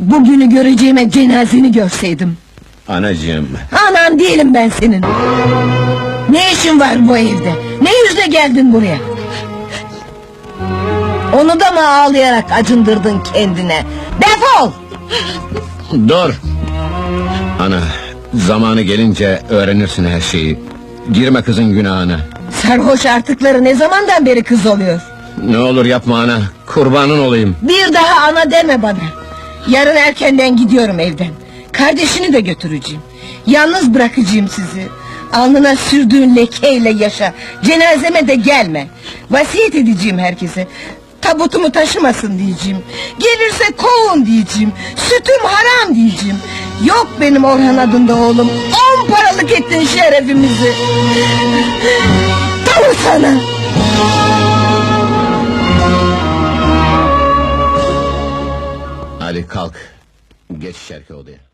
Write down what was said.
Bugünü göreceğime cenazeni görseydim. Anacığım, Anan değilim ben senin. Ne işin var bu evde? Ne yüzle geldin buraya? Onu da mı ağlayarak acındırdın kendine? Defol! dur! Ana, zamanı gelince öğrenirsin her şeyi. Girme kızın günahına. Sarhoş artıkları ne zamandan beri kız oluyor? Ne olur yapma ana, kurbanın olayım. Bir daha ana deme bana. Yarın erkenden gidiyorum evden. Kardeşini de götüreceğim. Yalnız bırakacağım sizi. Alnına sürdüğün lekeyle yaşa. Cenazeme de gelme. Vasiyet edeceğim herkese. Tabutumu taşımasın diyeceğim. Gelirse kovun diyeceğim. Sütüm haram diyeceğim. Yok benim Orhan adında oğlum. On paralık ettin şerefimizi. Tamam sana. Kalk, geç şerke odaya.